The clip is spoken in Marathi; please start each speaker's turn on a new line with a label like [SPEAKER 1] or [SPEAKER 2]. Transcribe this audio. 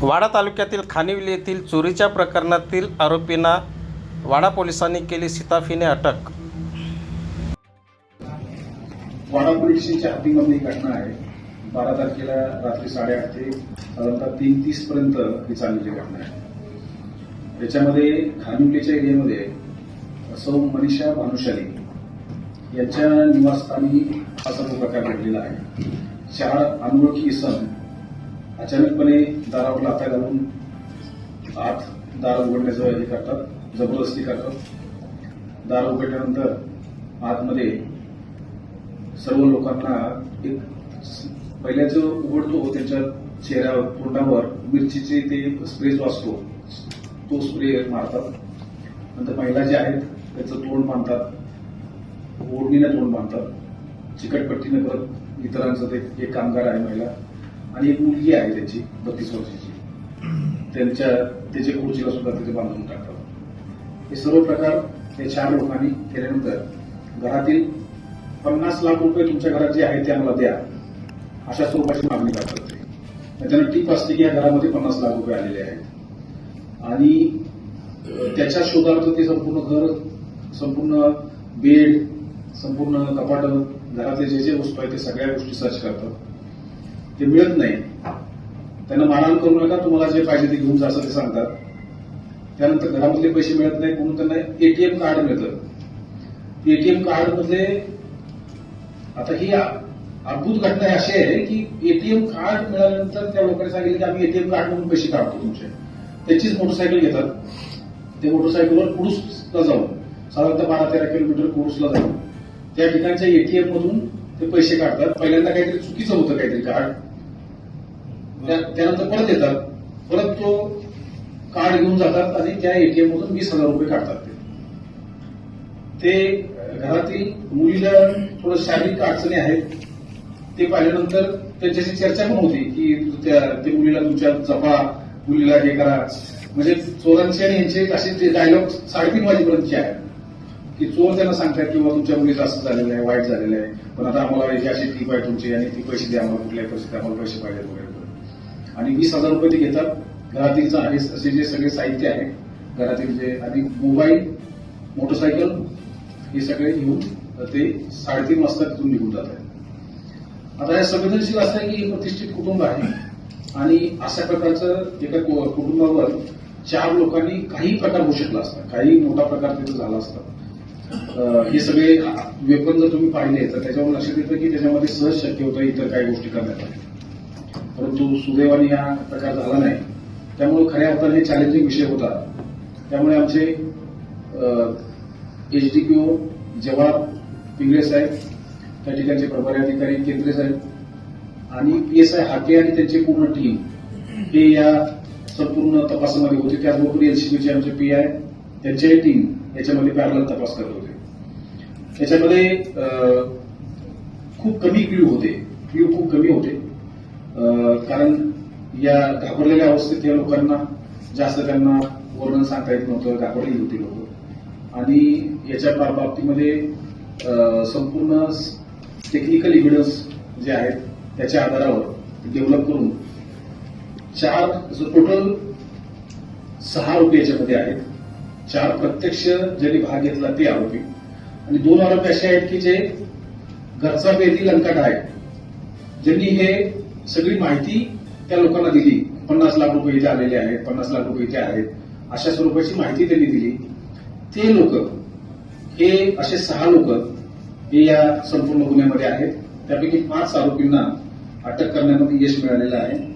[SPEAKER 1] वाडा तालुक्यातील खानिवली येथील चोरीच्या प्रकरणातील आरोपींना वाडा पोलिसांनी केली सिताफीने अटक.
[SPEAKER 2] वाडा पोलिसांच्या स्टेशनच्या घटना आहे. बारा तारखेला रात्री साडेआठ ते साधारणतः तीन तीस पर्यंत ही चाललेली घटना आहे. त्याच्यामध्ये खानिवलीच्या एरियामध्ये सौ मनीषा भानुशाली यांच्या निवासस्थानी असा तो प्रकार घडलेला आहे. चार अनोळखी इसम अचानकपणे दारावर लाथा घालून आत दार उघडण्याचं हे करतात जबरदस्ती करतात. दार उघडल्यानंतर आतमध्ये सर्व लोकांना एक पहिल्या जो उघडतो त्याच्या चेहऱ्यावर तोंडावर मिरचीचे ते स्प्रे जो असतो तो स्प्रे मारतात. नंतर महिला जे आहेत त्याचं तोंड बांधतात. ओढणीने तोंड बांधतात. चिकटपट्टीने परत इतरांचं ते एक कामगार आहे महिला. आणि एक मुलगी आहे त्याची बत्तीस वर्षाची. त्यांच्या त्याचे खुर्चीला सुद्धा तिथे बांधून टाकतात हे सर्व प्रकार या चार लोकांनी केल्यानंतर घरातील पन्नास लाख रुपये तुमच्या घरात जे आहे ते आम्हाला द्या. अशा स्वरूपाची मागणी करतात ते. त्यांना टीप असते की या घरामध्ये पन्नास लाख रुपये आलेले आहेत. आणि त्याच्या शोधार्थ ते संपूर्ण घर संपूर्ण बेड संपूर्ण कपाट घरातले जे जे वस्तू आहेत ते सगळ्या गोष्टी सर्च करतात. ते मिळत नाही. त्यांना मारहाण करू नका तुम्हाला जे पाहिजे ते घेऊन जा असं ते सांगतात. त्यानंतर घरामधले पैसे मिळत नाही म्हणून त्यांना एटीएम कार्ड मिळतं. एटीएम कार्डमध्ये आता ही अद्भुत घटना अशी आहे की एटीएम कार्ड मिळाल्यानंतर त्या लोकांनी सांगितलं की आम्ही एटीएम कार्ड म्हणून पैसे काढतो तुमचे. त्याचीच मोटरसायकल घेतात. ते मोटरसायकलवर कुडूसला जाऊन साधारणतः बारा तेरा किलोमीटर कुडूसला जाऊन त्या ठिकाणच्या एटीएम मधून ते पैसे काढतात. पहिल्यांदा काहीतरी चुकीचं होतं काहीतरी कार्ड. त्यानंतर परत येतात. परत तो कार्ड घेऊन जातात आणि त्या एटीएम मधून वीस हजार रुपये काढतात ते. ते घरातील मुलीला थोडं शारीरिक अडचणी आहेत. ते पाहिल्यानंतर त्यांच्याशी चर्चा पण होती की त्या ते मुलीला तुमच्या जपा मुलीला हे करा. म्हणजे चोरांचे आणि यांचे असे डायलॉग साडेतीन वाजेपर्यंतचे आहेत की चोर त्यांना सांगतात की तुमच्या मुलीचं असं झालेलं आहे वाईट झालेलं आहे पण आता आम्हाला याची अशी टीप आहे तुमची आणि ती पैसे द्या आम्हाला कुठल्याही परिस्थितीत आम्हाला पैसे पाहिजे वगैरे. आणि वीस हजार रुपये ते घेतात. घरातील आहे असे जे सगळे साहित्य आहे घरातील जे आणि मोबाईल मोटरसायकल हे सगळे घेऊन ते साडेतीन वाजता तिथून निघून जात आहेत आता हे संवेदनशील असं आहे की हे प्रतिष्ठित कुटुंब आहे. आणि अशा प्रकारचं एका कुटुंबावर चार लोकांनी काही प्रकार होऊ शकला असता. काही मोठा प्रकार तिथे झाला असता. हे सगळे वेपन जर तुम्ही पाहिले तर त्याच्यावर लक्षात येतं की त्याच्यामध्ये सहज शक्य होतं इतर काही गोष्टी करण्यात परंतु सुदैवाने हा प्रकार झाला नाही. त्यामुळे खऱ्या अर्थाने हे चॅलेंजिंग विषय होता. त्यामुळे आमचे H D P O Jawahar Pingale साहेब त्या ठिकाणचे प्रभारी अधिकारी केंद्रे साहेब आणि पी एस आय हाके आणि त्यांची पूर्ण टीम हे या संपूर्ण तपासामध्ये होते. त्याचबरोबर एलसीबीचे आमचे पी आय त्यांच्याही टीम याच्यामध्ये पॅरल तपास करत होते. त्याच्यामध्ये खूप कमी क्ल्यू होते. क्ल्यू खूप कमी होते. या घाबरलेल्या अवस्थेत या लोकांना जास्त त्यांना वर्णन सांगता येत नव्हतं घाबरलेली होती लोक. आणि याच्या बा- बाबतीमध्ये संपूर्ण टेक्निकल इव्हिडन्स जे आहेत त्याच्या आधारावर डेव्हलप करून चार टोटल सहा आरोपी याच्यामध्ये आहेत चार प्रत्यक्ष ज्यांनी भाग घेतला ते आरोपी. आणि दोन आरोपी असे आहेत की जे घरचा बेदी लंकाट आहे ज्यांनी हे सगळी माहिती त्या लोकांना दिली. पन्नास लाख रुपये इथे आलेले आहेत पन्नास लाख रुपये इथे आहेत. अशा स्वरूपाची माहिती त्यांनी दिली. ते लोक हे असे सहा लोक हे या संपूर्ण गुन्ह्यामध्ये आहेत. त्यापैकी पाच आरोपींना अटक करण्यामध्ये यश मिळालेलं आहे.